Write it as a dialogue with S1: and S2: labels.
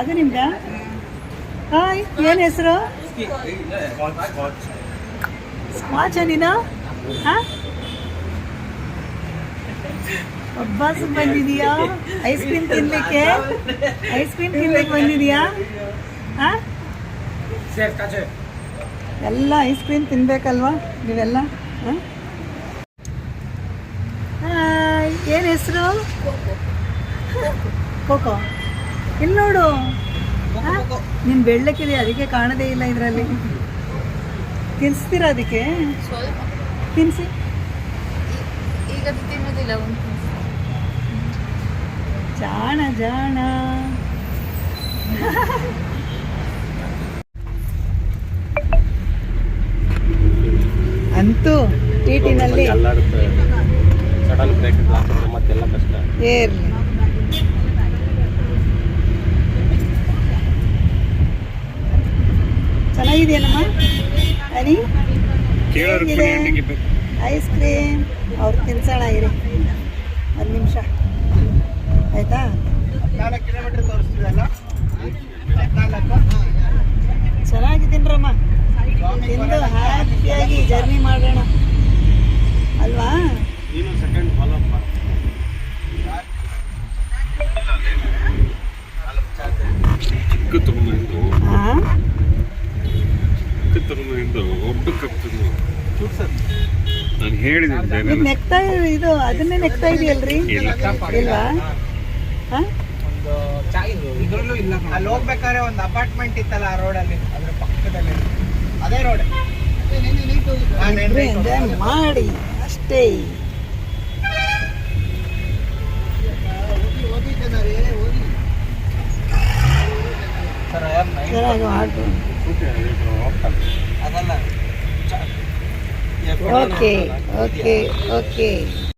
S1: ಅದು ನಿಮ್ದ ಹಾಯ್, ಏನು ಹೆಸರು? ಸ್ಕಾಚ ನೀನು ಹಾಂ? ಒಬ್ಬಾಸ್ ಬಂದಿದೀಯಾ? ಐಸ್ ಕ್ರೀಮ್ ತಿನ್ಲಿಕ್ಕೆ? ಐಸ್ ಕ್ರೀಮ್ ತಿನ್ಲಿಕ್ಕೆ ಬಂದಿದೀಯಾ? ಹಾಂ? ಎಲ್ಲ ಐಸ್ ಕ್ರೀಮ್ ತಿನ್ಬೇಕಲ್ವಾ ನೀವೆಲ್ಲ? ಹಾಂ? ಏನು ಹೆಸರು? ಕೋಕೋ. ಇಲ್ಲಿ ನೋಡು. ನಿನ್ ಬೆಳ್ಳಕ್ಕಿದೆ ಅದಕ್ಕೆ ಕಾಣದೇ ಇಲ್ಲ ಇದರಲ್ಲಿ. ತಿನ್ಸ್ತೀರಾ ಅದಕ್ಕೆ? ತಿನ್ಸಿ.
S2: ಈಗ ತಿನ್ನೋದಿಲ್ಲ
S1: ಜಾಣ ಜಾಣ. ಅಂತೂ ಟಿಟಿನಲ್ಲಿ
S3: ಟಿನಲ್ಲಿ
S1: ಏರ್ಲಿ ಅನಿ? ಐಸ್ ಕ್ರೀಮ್ ಅವ್ರು ತಿನ್ಸೋಣ ಇರಿ ಒಂದು ನಿಮಿಷ. ಆಯ್ತಾ? ಚೆನ್ನಾಗಿದ್ದೀನ್ರಮ್ಮ ತಿಂದು ಹ್ಯಾಪಿಯಾಗಿ ಜರ್ನಿ ಮಾಡೋಣ. ಅಲ್ವಾ?
S3: ನೀನು ಸೆಕೆಂಡ್ ಫಾಲೋ ನಾನು ಹೇಳಿದ್ದೀನಿ
S1: ನೆಕ್ತಾ ಇದು ಅದನ್ನೇ ನೆಕ್ತಾ ಇದೆಯಲ್ರಿ?
S3: ಇಲ್ಲ.
S1: ಇಲ್ವಾ?
S4: ಒಂದು ಚಾಯ್ ಇದು ಇದ್ರಲ್ಲೂ ಇಲ್ಲ ಅಲ್ಲಿ ಹೋಗ್ಬೇಕಾದ್ರೆ ಒಂದು ಅಪಾರ್ಟ್ಮೆಂಟ್ ಇತ್ತಲ್ಲ ಆ ರೋಡಲ್ಲಿ ಅದ್ರ ಪಕ್ಕದಲ್ಲಿ. ಅದೇ ರೋಡ್.
S1: ಮಾಡಿ ಅಷ್ಟೇ.
S4: ಅದಲ್ಲ.
S1: Okay, okay, okay.